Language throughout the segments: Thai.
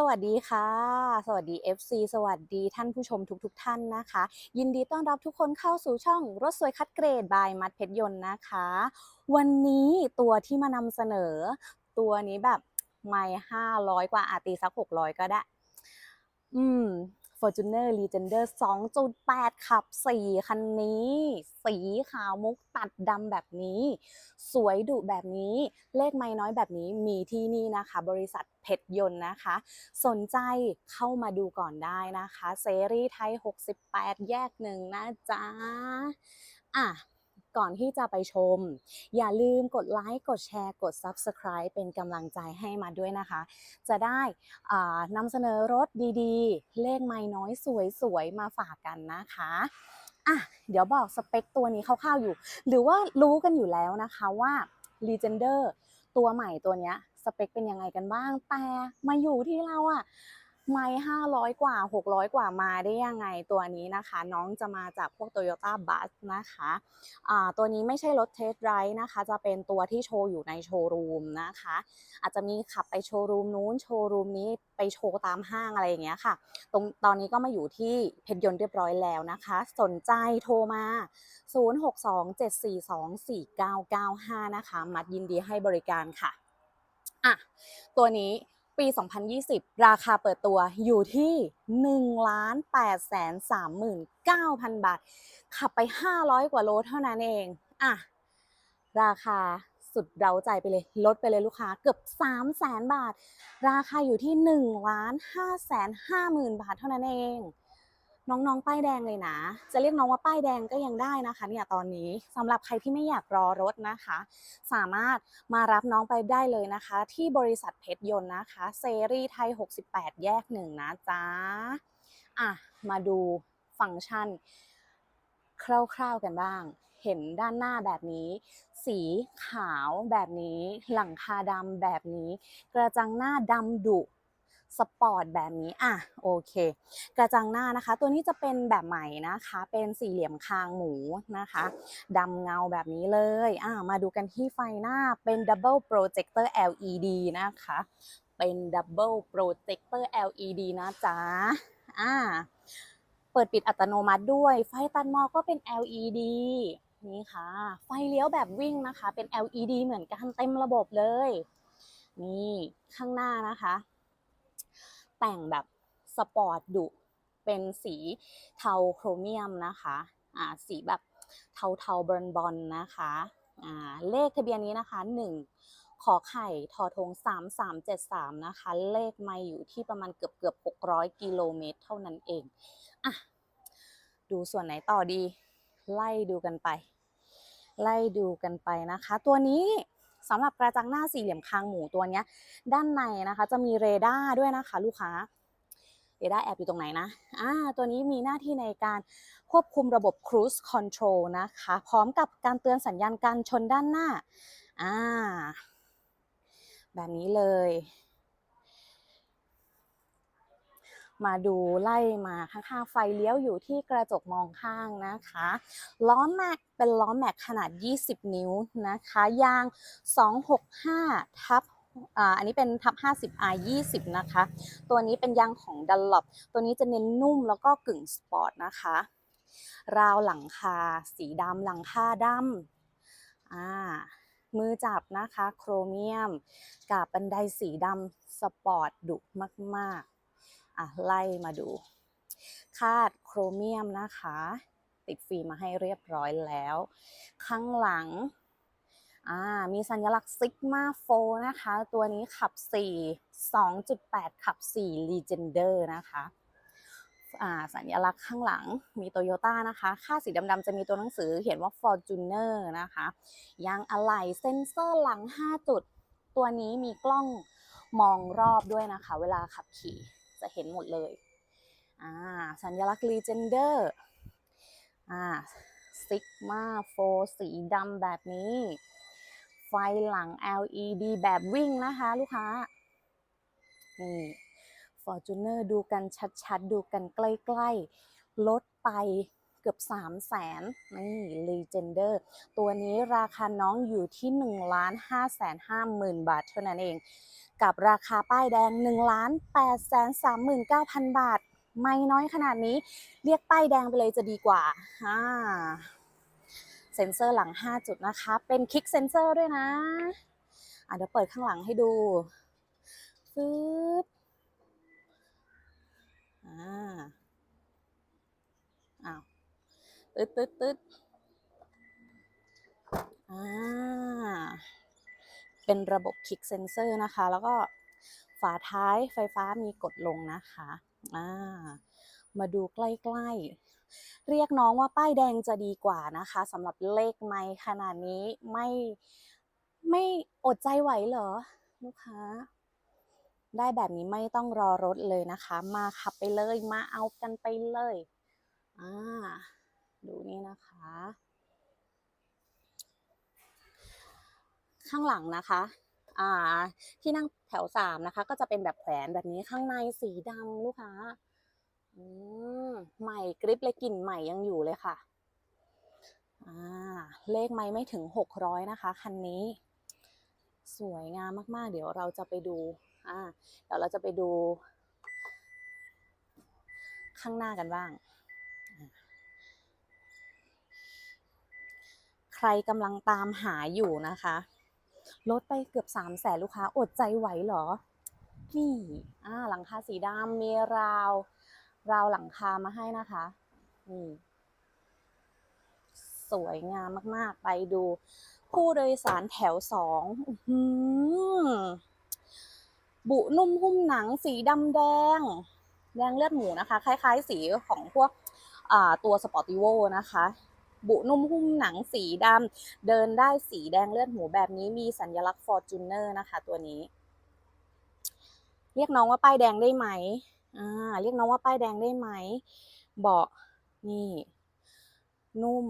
สวัสดีค่ะ สวัสดี FC สวัสดีท่านผู้ชมทุกๆทท่านนะคะ ยินดีต้อนรับทุกคนเข้าสู่ช่องรถสวยคัดเกรดบายมัดเพชรยนต์นะคะ วันนี้ตัวที่มานำเสนอ ตัวนี้แบบไม่ห้าร้อยกว่าอาตีสักหกร้อยก็ได้ อืม Fortuner Legender 2.8 ขับ 4 คันนี้ สีขาวมุกตัดดำแบบนี้ สวยดุแบบนี้ เลขไม่น้อยแบบนี้มีที่นี่นะคะ บริษัทเพชรยนต์นะคะ สนใจเข้ามาดูก่อนได้นะคะ เซรีไทย 68 แยกหนึ่งนะจ๊ะ อะ ก่อนที่จะไปชม อย่าลืมกดไลค์กดแชร์ กด Subscribe เป็นกำลังใจให้มาด้วยนะคะ จะได้นำเสนอรถดีๆ เลขไม่น้อยสวยๆ มาฝากกันนะคะอะเดี๋ยวบอกสเปคตัวนี้คร่าวๆอยู่ หรือว่ารู้กันอยู่แล้วนะคะว่า Legender ตัวใหม่ตัวเนี้ยสเปคเป็นยังไงกันบ้าง แต่มาอยู่ที่เราอะ ไม่ห้าร้อยกว่า600กว่ามาได้ยังไงตัวนี้นะคะ น้องจะมาจากพวก Toyota Bus นะคะอ่าตัวนี้ไม่ใช่รถเทสไรด์นะคะ จะเป็นตัวที่โชว์อยู่ในโชว์รูมนะคะ อาจจะมีขับไปโชว์รูมนู้นโชว์รูมนี้ไปโชว์ตามห้างอะไรอย่างเงี้ยค่ะ ตรงตอนนี้ก็มาอยู่ที่เพชรยนต์เรียบร้อยแล้วนะคะ สนใจโทรมา 0627424995 นะคะ มัดยินดีให้บริการค่ะอะตัวนี้ ปี 2020 ราคาเปิดตัวอยู่ที่ 1 8 3 9 0 0 0 บาท ขับไป 500 กว่าโลเท่านั้นเอง อะ ราคาสุดเร้าใจไปเลย ลดไปเลยลูกค้าเกือบ 3 0 0 0 0 0 บาท ราคาอยู่ที่1ล้าน5แสน5หมื่นบาทเท่านั้นเอง น้องๆ ป้ายแดงเลยนะ จะเรียกน้องว่าป้ายแดงก็ยังได้นะคะเนี่ยตอนนี้สำหรับใครที่ไม่อยากรอรถนะคะ สามารถมารับน้องไปได้เลยนะคะ ที่บริษัทเพชรยนต์นะคะเซรีไทย 68 แยกหนึ่งนะจ๊ะอะมาดูฟังก์ชัน คร่าวๆกันบ้าง เห็นด้านหน้าแบบนี้ สีขาวแบบนี้ หลังคาดำแบบนี้ กระจังหน้าดำดุ สปอร์ตแบบนี้อะโอเค กระจังหน้านะคะ ตัวนี้จะเป็นแบบใหม่นะคะ เป็นสี่เหลี่ยมคางหมูนะคะดำเงาแบบนี้เลยอะมาดูกันที่ไฟหน้าเป็น Double Projector LED นะคะ เป็น Double Projector LED นะจ๊ะอ่าเปิดปิดอัตโนมัติด้วย ไฟตัดหมอกก็เป็น LED นี่ค่ะ ไฟเลี้ยวแบบวิ่งนะคะ เป็น LED เหมือนกันเต็มระบบเลย นี่ข้างหน้านะคะ แต่งแบบสปอร์ตดุเป็นสีเทาโครเมียมนะคะอ่าสีแบบเทาเทาบอลบอลนะคะอ่าเลขทะเบียนนี้นะคะ1ขอไข่ทอทง3373นะคะเลขไม่อยู่ที่ประมาณเกือบเกือบ600กิโลเมตรเท่านั้นเองอะดูส่วนไหนต่อดี ไล่ดูกันไป ไล่ดูกันไปนะคะ ตัวนี้ สำหรับกระจังหน้าสี่เหลี่ยมคางหมูตัวเนี้ย ด้านในนะคะ จะมีเรดาร์ด้วยนะคะ ลูกค้าเรดาร์แอบอยู่ตรงไหนนะอ่าตัวนี้มีหน้าที่ในการควบคุมระบบ Cruise Control นะคะ พร้อมกับการเตือนสัญญาณการชนด้านหน้าอ่าแบบนี้เลย มาดูไล่มาข้างๆไฟเลี้ยวอยู่ที่กระจกมองข้างนะคะ ล้อแม็กเป็นล้อแม็กขนาด 20 นิ้วนะคะยาง 265 ทับอันนี้เป็นทับ 50 R 20 นะคะ ตัวนี้เป็นยางของดัลลอปตัวนี้จะเน้นนุ่มแล้วก็กึ่งสปอร์ตนะคะ ราวหลังคา สีดำหลังคาดำอ่ามือจับนะคะ โครเมียม กับบันไดสีดำสปอร์ตดุมาก ๆ อะไล่มาดู คาดโครเมียมนะคะ ติดฟิล์มมาให้เรียบร้อยแล้ว ข้างหลังมีสัญลักษณ์ซิกมาโฟนะคะ ตัวนี้ขับ 4 2.8 ขับ 4 Legender นะคะสัญลักษณ์ข้างหลังมีโตโยต้านะคะ ค่าสีดำๆจะมีตัวหนังสือเขียนว่า Fortuner นะคะ ยางอะไหล่เซ็นเซอร์หลัง 5 จุด ตัวนี้มีกล้องมองรอบด้วยนะคะ เวลาขับขี่ จะเห็นหมดเลยอ่าสัญลักษณ์ Legender อ่าสิกมาโฟสีดำแบบนี้ ไฟหลัง LED แบบวิ่งนะคะ ลูกค้า นี่ Fortuner ดูกันชัดๆ ดูกันใกล้ ๆ ลดไป เกือบ3 0 0แสนนี่ Legender ตัวนี้ราคาน้องอยู่ที่1 5 5 5 0 0 0 0บาทเท่านั้นเอง กับราคาป้ายแดง1 8 3 9 0 0 0บาท ไม่น้อยขนาดนี้ เรียกป้ายแดงไปเลยจะดีกว่าอ่าเซนเซอร์หลัง 5 จุดนะคะ เป็นคลิกเซนเซอร์ด้วยนะอะเดี๋ยวเปิดข้างหลังให้ดูฟึบอ่า ตึ๊ดตึ๊ดตึ๊ดอ่า เป็นระบบคลิกเซนเซอร์นะคะ แล้วก็ฝาท้ายไฟฟ้ามีกดลงนะคะ อ่า มาดูใกล้ๆ เรียกน้องว่าป้ายแดงจะดีกว่านะคะสำหรับเลขไม้ขนาดนี้ไม่ไม่อดใจไหวเหรอ ลูกค้า ได้แบบนี้ไม่ต้องรอรถเลยนะคะ มาขับไปเลยมาเอากันไปเลย อ่า ดูนี่นะคะ ข้างหลังนะคะอ่าที่นั่งแถวสามนะคะ ก็จะเป็นแบบแขวนแบบนี้ข้างในสีดำลูกค้าอืมใหม่กริปเลยกลิ่นใหม่ยังอยู่เลยค่ะอ่าเลขไม่ไม่ถึงหกร้อยนะคะคันนี้ สวยงามมากๆ เดี๋ยวเราจะไปดูอ่าเดี๋ยวเราจะไปดู ข้างหน้ากันบ้าง ใครกำลังตามหาอยู่นะคะ ลดไปเกือบ3 0 0แสนลูกค้าอดใจไหวเหรอ นี่อ่าหลังคาสีดำมีราว ราวหลังคามาให้นะคะนี่สวยงามมากๆ ไปดู ผู้โดยสารแถวสองบุนุ่มหุ้มหนังสีดำแดง แดงเลือดหมูนะคะ คล้าย ๆ สีของพวกตัวสปอร์ติโวนะคะ บุนุ่มหุ้มหนังสีดำเดินได้สีแดงเลือดหมูแบบนี้มีสัญลักษณ์ Fortuner นะคะ ตัวนี้ เรียกน้องว่าป้ายแดงได้ไหมอ่าเรียกน้องว่าป้ายแดงได้ไหมเบาะนี่ นุ่ม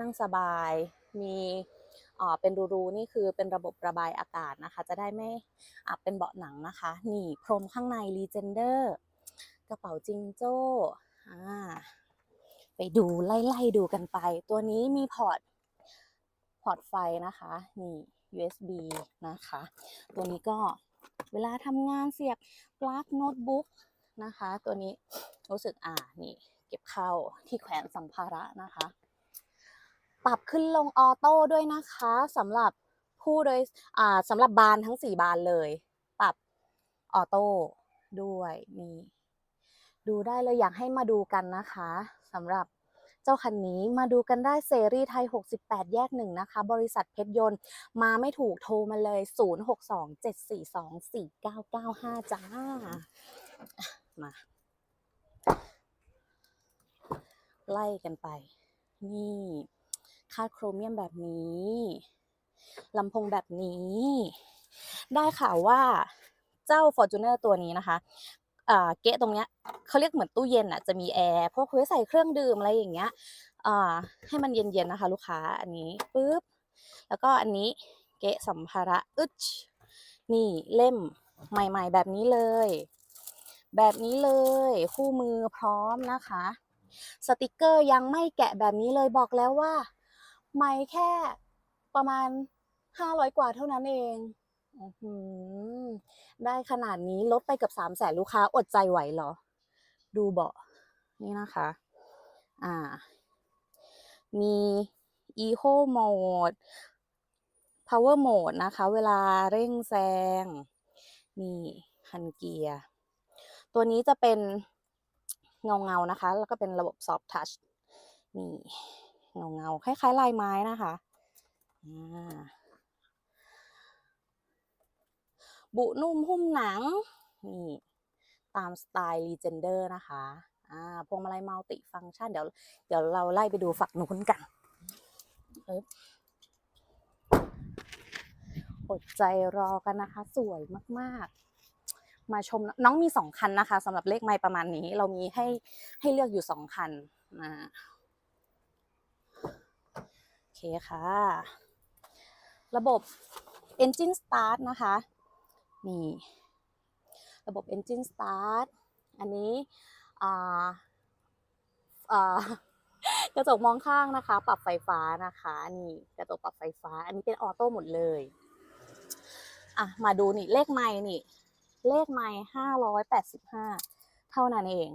นั่งสบาย มีอ่าเป็นรูๆนี่คือเป็นระบบระบายอากาศนะคะ จะได้ไม่อับเป็นเบาะหนังนะคะ นี่พรมข้างใน Legender กระเป๋าจิงโจ้อ่า ไปดูไล่ๆดูกันไป ตัวนี้มีพอร์ตพอร์ตไฟนะคะนี่ USB นะคะ ตัวนี้ก็เวลาทำงานเสียบปลั๊กโน้ตบุ๊กนะคะ ตัวนี้รู้สึกอ่านี่ เก็บเข้าที่แขวนสัมภาระนะคะ ปรับขึ้นลงออโต้ด้วยนะคะสำหรับผู้โดยอ่าสำหรับบานทั้ง 4 บานเลย ปรับออโต้ด้วยนี่ดูได้เลยอยากให้มาดูกันนะคะ สำหรับเจ้าคันนี้มาดูกันได้เซรีไทย 68 แยกหนึ่งนะคะ บริษัทเพชรยนต์ มาไม่ถูกโทรมาเลย 0627424995 จ้า มา ไล่กันไป นี่คาดโครเมียมแบบนี้ลำโพงแบบนี้ ได้ข่าวว่าเจ้า Fortuner ตัวนี้นะคะ เกะตรงเนี้ยเขาเรียกเหมือนตู้เย็นอะจะมีแอร์พวกไว้ใส่เครื่องดื่มอะไรอย่างเงี้ยให้มันเย็นๆนะคะ ลูกค้าอันนี้ปุ๊บแล้วก็อันนี้เกะสัมภาระอึดนี่เล่มใหม่ ๆ แบบนี้เลย แบบนี้เลย คู่มือพร้อมนะคะ สติกเกอร์ยังไม่แกะแบบนี้เลยบอกแล้วว่า ไม่แค่ประมาณ500กว่าเท่านั้นเองอือ ได้ขนาดนี้ลดไปเกับ3 0 0แสนลูกค้าอดใจไหวเหรอ ดูเบาะนี่นะคะ อ่า มี Eco Mode Power Mode นะคะ เวลาเร่งแซง นี่คันเกียร์ ตัวนี้จะเป็นเงาเงาๆนะคะ แล้วก็เป็นระบบ Soft Touch นี่เงาเงาๆคล้ายๆลายไม้นะคะ อ่า บุนุ่มหุ้มหนัง นี่ ตามสไตล์ Legender นะคะ อ่า พวงมาลัยมัลติฟังก์ชัน เดี๋ยว เดี๋ยวเราไล่ไปดูฝักนู้นกันปึ๊บอดใจรอกันนะคะ สวยมากๆ มาชมน้องมีสองคันนะคะสำหรับเลขไม้ประมาณนี้ เรามีให้ให้เลือกอยู่สองคันอ่าโอเคค่ะ ระบบ Engine Start นะคะ นี่ระบบ Engine Start อันนี้กระจกมองข้างนะคะ ปรับไฟฟ้านะคะนี่กระจกปรับไฟฟ้า อันนี้เป็นออโต้หมดเลยอะมาดูนี่เลขไม้นี่เลขไม้ห้าร้อยแปดสิบห้าเท่านั้นเอง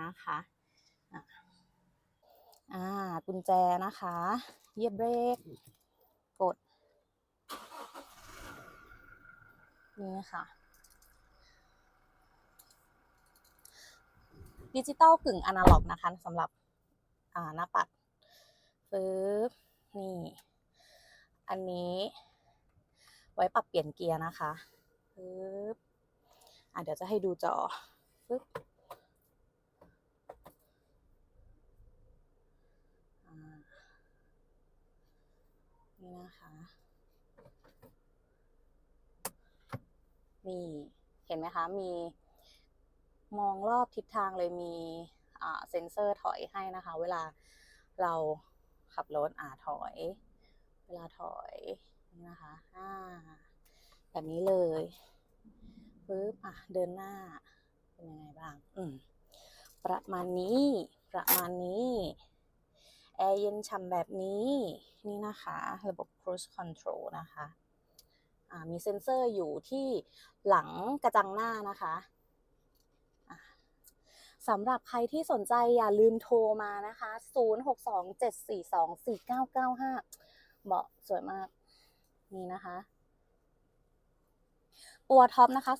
นะคะอะอ่ากุญแจนะคะ เยียบเบรกด นี่ค่ะดิจิตอลกึ่งอนาล็อกนะคะสำหรับอ่าหน้าปัดปึ๊บนี่ อันนี้ ไว้ปรับเปลี่ยนเกียร์นะคะปึ๊บอะเดี๋ยวจะให้ดูจอปึ๊บนี่นะคะ นี่เห็นไหมคะ มีมองรอบทิศทางเลยมีเซ็นเซอร์ถอยให้นะคะ เวลาเราขับรถอ่าถอย เวลาถอยนี่นะคะอ่าแบบนี้เลยปึ๊บอะเดินหน้าเป็นยังไงบ้าง อืมประมาณนี้ ประมาณนี้แอร์เย็นฉ่ำแบบนี้ นี่นะคะ ระบบ cruise control นะคะ มีเซ็นเซอร์อยู่ที่หลังกระจังหน้านะคะสำหรับใครที่สนใจอย่าลืมโทรมานะคะ 0627424995 เบาะสวยมาก นี่นะคะ ตัวท็อปนะคะ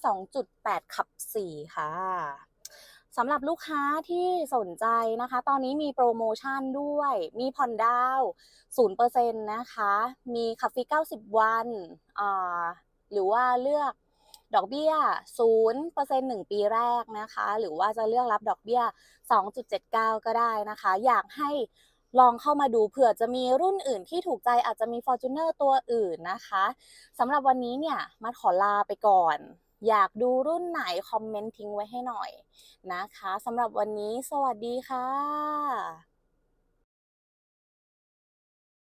2.8 ขับ 4 ค่ะ สำหรับลูกค้าที่สนใจนะคะ ตอนนี้มีโปรโมชั่นด้วย มีผ่อนดาวน์0%นะคะ มีขับฟรี90 วัน หรือว่าเลือกดอกเบี้ย0% 1ปีแรกนะคะ หรือว่าจะเลือกรับดอกเบี้ย 2.79 ก็ได้นะคะ อยากให้ลองเข้ามาดูเผื่อจะมีรุ่นอื่นที่ถูกใจอาจจะมี Fortuner ตัวอื่นนะคะสำหรับวันนี้เนี่ยมาขอลาไปก่อน อยากดูรุ่นไหน คอมเมนต์ทิ้งไว้ให้หน่อยนะคะสำหรับวันนี้สวัสดีค่ะ